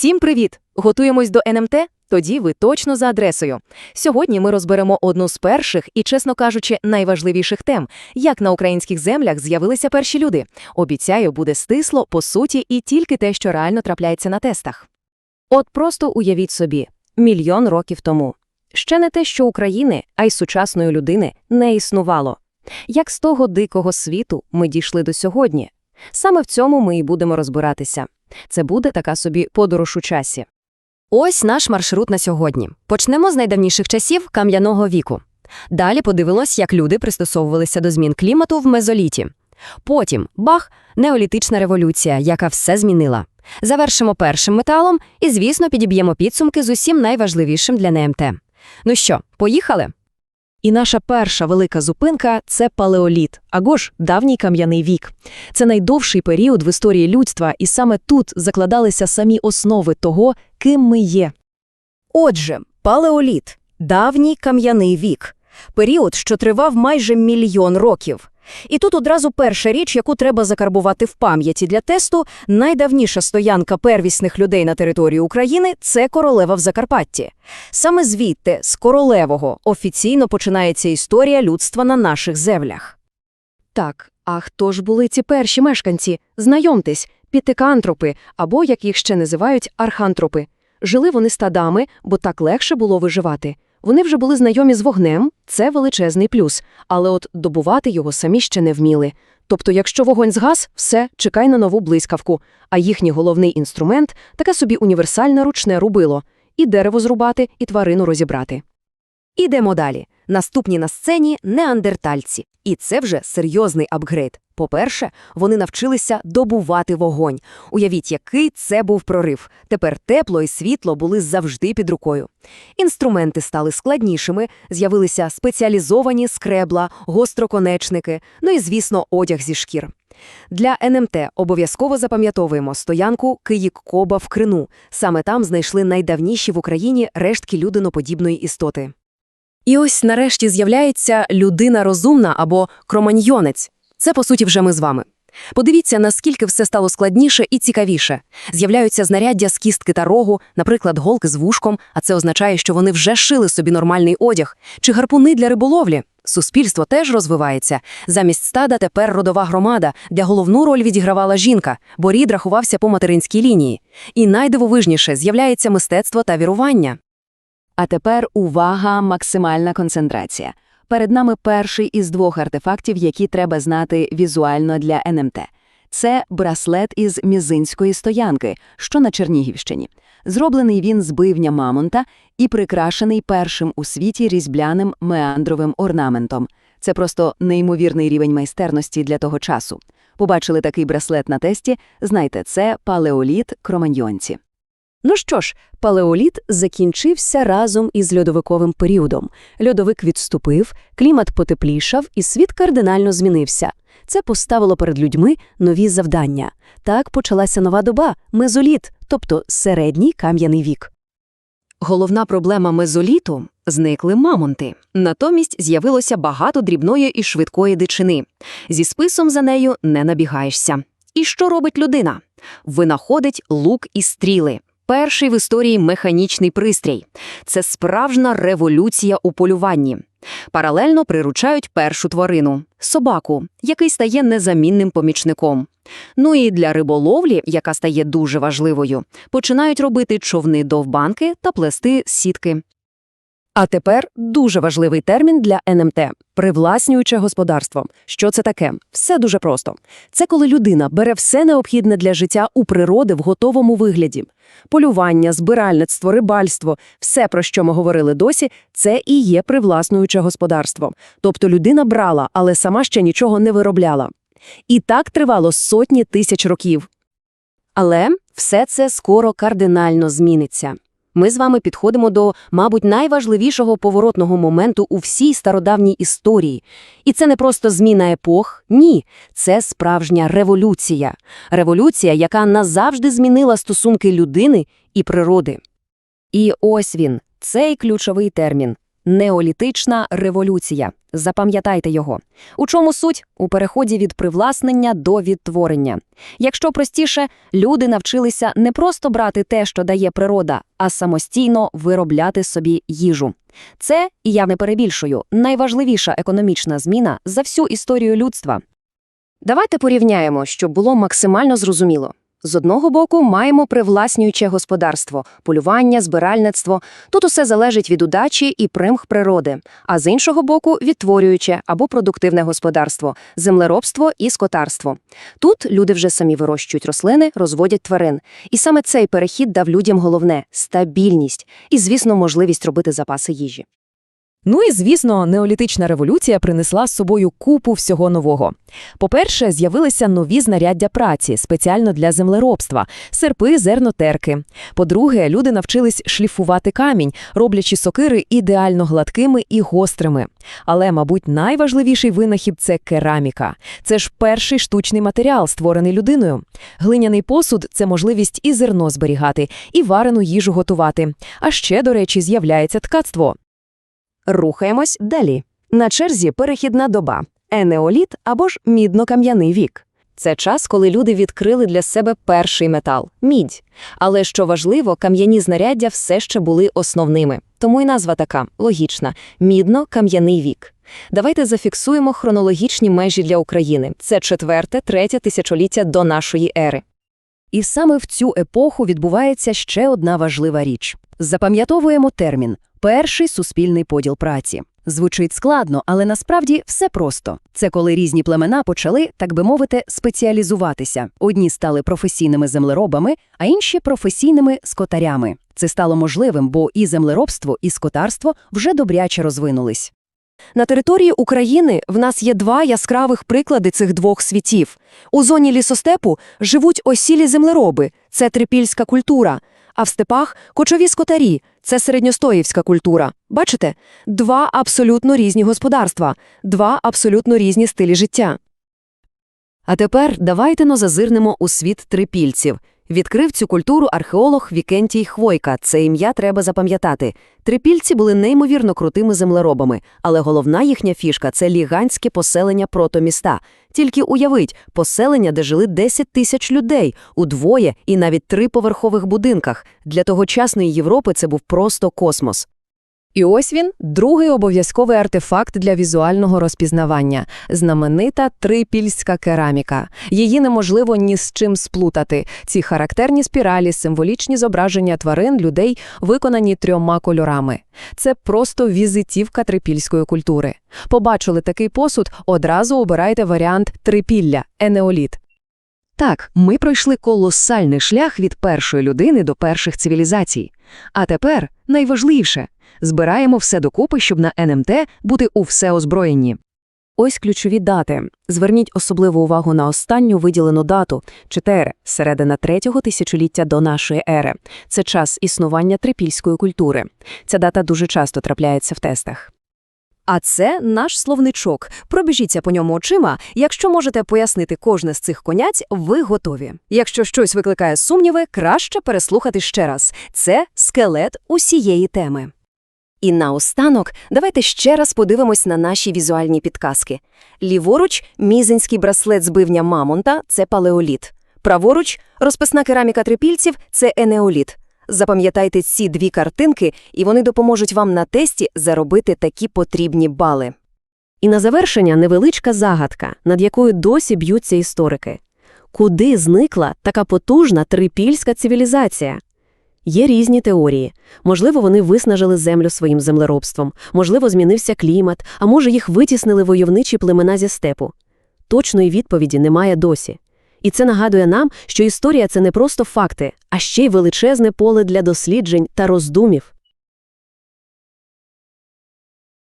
Всім привіт! Готуємось до НМТ? Тоді ви точно за адресою. Сьогодні ми розберемо одну з перших і, чесно кажучи, найважливіших тем, як на українських землях з'явилися перші люди. Обіцяю, буде стисло, по суті, і тільки те, що реально трапляється на тестах. От просто уявіть собі, мільйон років тому. Ще не те, що України, а й сучасної людини не існувало. Як з того дикого світу ми дійшли до сьогодні? Саме в цьому ми і будемо розбиратися. Це буде така собі подорож у часі. Ось наш маршрут на сьогодні. Почнемо з найдавніших часів кам'яного віку. Далі подивимось, як люди пристосовувалися до змін клімату в мезоліті. Потім бах, неолітична революція, яка все змінила. Завершимо першим металом і, звісно, підіб'ємо підсумки з усім найважливішим для НМТ. Ну що, поїхали? І наша перша велика зупинка це палеоліт, або ж давній кам'яний вік. Це найдовший період в історії людства, і саме тут закладалися самі основи того, ким ми є. Отже, палеоліт – давній кам'яний вік. Період, що тривав майже мільйон років. І тут одразу перша річ, яку треба закарбувати в пам'яті для тесту, найдавніша стоянка первісних людей на території України – це Королева в Закарпатті. Саме звідти, з Королевого, офіційно починається історія людства на наших землях. Так, а хто ж були ці перші мешканці? Знайомтесь, пітикантропи, або, як їх ще називають, архантропи. Жили вони стадами, бо так легше було виживати. Вони вже були знайомі з вогнем, це величезний плюс, але от добувати його самі ще не вміли. Тобто, якщо вогонь згас, все, чекай на нову блискавку, а їхній головний інструмент – таке собі універсальне ручне рубило – і дерево зрубати, і тварину розібрати. Ідемо далі. Наступні на сцені – неандертальці. І це вже серйозний апгрейд. По-перше, вони навчилися добувати вогонь. Уявіть, який це був прорив. Тепер тепло і світло були завжди під рукою. Інструменти стали складнішими, з'явилися спеціалізовані скребла, гостроконечники, ну і, звісно, одяг зі шкір. Для НМТ обов'язково запам'ятовуємо стоянку Киїк-Коба в Крину. Саме там знайшли найдавніші в Україні рештки людиноподібної істоти. І ось нарешті з'являється людина розумна або кроманьйонець. Це, по суті, вже ми з вами. Подивіться, наскільки все стало складніше і цікавіше. З'являються знаряддя з кістки та рогу, наприклад, голки з вушком, а це означає, що вони вже шили собі нормальний одяг, чи гарпуни для риболовлі. Суспільство теж розвивається. Замість стада тепер родова громада, де головну роль відігравала жінка, бо рід рахувався по материнській лінії. І найдивовижніше з'являється мистецтво та вірування. А тепер увага, максимальна концентрація. Перед нами перший із двох артефактів, які треба знати візуально для НМТ. Це браслет із мізинської стоянки, що на Чернігівщині. Зроблений він з бивня мамонта і прикрашений першим у світі різьбляним меандровим орнаментом. Це просто неймовірний рівень майстерності для того часу. Побачили такий браслет на тесті, знайте, це палеоліт кроманьйонці. Ну що ж, палеоліт закінчився разом із льодовиковим періодом. Льодовик відступив, клімат потеплішав, і світ кардинально змінився. Це поставило перед людьми нові завдання. Так почалася нова доба – мезоліт, тобто середній кам'яний вік. Головна проблема мезоліту – зникли мамонти. Натомість з'явилося багато дрібної і швидкої дичини. Зі списом за нею не набігаєшся. І що робить людина? Винаходить лук і стріли. Перший в історії механічний пристрій. Це справжня революція у полюванні. Паралельно приручають першу тварину – собаку, який стає незамінним помічником. Ну і для риболовлі, яка стає дуже важливою, починають робити човни довбанки та плести сітки. А тепер дуже важливий термін для НМТ – привласнююче господарство. Що це таке? Все дуже просто. Це коли людина бере все необхідне для життя у природи в готовому вигляді. Полювання, збиральництво, рибальство – все, про що ми говорили досі, це і є привласнююче господарство. Тобто людина брала, але сама ще нічого не виробляла. І так тривало сотні тисяч років. Але все це скоро кардинально зміниться. Ми з вами підходимо до, мабуть, найважливішого поворотного моменту у всій стародавній історії. І це не просто зміна епох, ні, це справжня революція. Революція, яка назавжди змінила стосунки людини і природи. І ось він, цей ключовий термін Неолітична революція. Запам'ятайте його. У чому суть? У переході від привласнення до відтворення. Якщо простіше, люди навчилися не просто брати те, що дає природа, а самостійно виробляти собі їжу. Це, і я не перебільшую, найважливіша економічна зміна за всю історію людства. Давайте порівняємо, щоб було максимально зрозуміло. З одного боку маємо привласнююче господарство, полювання, збиральництво. Тут усе залежить від удачі і примх природи. А з іншого боку – відтворююче або продуктивне господарство, землеробство і скотарство. Тут люди вже самі вирощують рослини, розводять тварин. І саме цей перехід дав людям головне – стабільність і, звісно, можливість робити запаси їжі. Ну і, звісно, неолітична революція принесла з собою купу всього нового. По-перше, з'явилися нові знаряддя праці, спеціально для землеробства – серпи, зернотерки. По-друге, люди навчились шліфувати камінь, роблячи сокири ідеально гладкими і гострими. Але, мабуть, найважливіший винахід – це кераміка. Це ж перший штучний матеріал, створений людиною. Глиняний посуд – це можливість і зерно зберігати, і варену їжу готувати. А ще, до речі, з'являється ткацтво. Рухаємось далі. На черзі перехідна доба – енеоліт або ж мідно-кам'яний вік. Це час, коли люди відкрили для себе перший метал – мідь. Але, що важливо, кам'яні знаряддя все ще були основними. Тому і назва така – логічна – мідно-кам'яний вік. Давайте зафіксуємо хронологічні межі для України. Це четверте, третє тисячоліття до нашої ери. І саме в цю епоху відбувається ще одна важлива річ. Запам'ятовуємо термін «перший суспільний поділ праці». Звучить складно, але насправді все просто. Це коли різні племена почали, так би мовити, спеціалізуватися. Одні стали професійними землеробами, а інші – професійними скотарями. Це стало можливим, бо і землеробство, і скотарство вже добряче розвинулись. На території України в нас є два яскравих приклади цих двох світів. У зоні лісостепу живуть осілі землероби – це трипільська культура, а в степах – кочові скотарі – це середньостоївська культура. Бачите? Два абсолютно різні господарства, два абсолютно різні стилі життя. А тепер давайте-но зазирнемо у світ трипільців. Відкрив цю культуру археолог Вікентій Хвойка. Це ім'я треба запам'ятати. Трипільці були неймовірно крутими землеробами, але головна їхня фішка – це ліганське поселення протоміста. Тільки уявіть, поселення, де жили 10 тисяч людей, удвоє і навіть триповерхових будинках. Для тогочасної Європи це був просто космос. І ось він, другий обов'язковий артефакт для візуального розпізнавання – знаменита трипільська кераміка. Її неможливо ні з чим сплутати. Ці характерні спіралі, символічні зображення тварин, людей, виконані трьома кольорами. Це просто візитівка трипільської культури. Побачили такий посуд – одразу обирайте варіант трипілля – енеоліт. Так, ми пройшли колосальний шлях від першої людини до перших цивілізацій. А тепер найважливіше – збираємо все докупи, щоб на НМТ бути у все озброєнні. Ось ключові дати. Зверніть особливу увагу на останню виділену дату – 4, середина третього тисячоліття до нашої ери. Це час існування трипільської культури. Ця дата дуже часто трапляється в тестах. А це наш словничок. Пробіжіться по ньому очима. Якщо можете пояснити кожне з цих конять, ви готові. Якщо щось викликає сумніви, краще переслухати ще раз. Це скелет усієї теми. І наостанок давайте ще раз подивимось на наші візуальні підказки. Ліворуч – мізинський браслет з бивня мамонта – це палеоліт. Праворуч – розписна кераміка трипільців – це енеоліт. Запам'ятайте ці дві картинки, і вони допоможуть вам на тесті заробити такі потрібні бали. І на завершення невеличка загадка, над якою досі б'ються історики. Куди зникла така потужна трипільська цивілізація? Є різні теорії. Можливо, вони виснажили землю своїм землеробством, можливо, змінився клімат, а може, їх витіснили войовничі племена зі степу. Точної відповіді немає досі. І це нагадує нам, що історія – це не просто факти, а ще й величезне поле для досліджень та роздумів.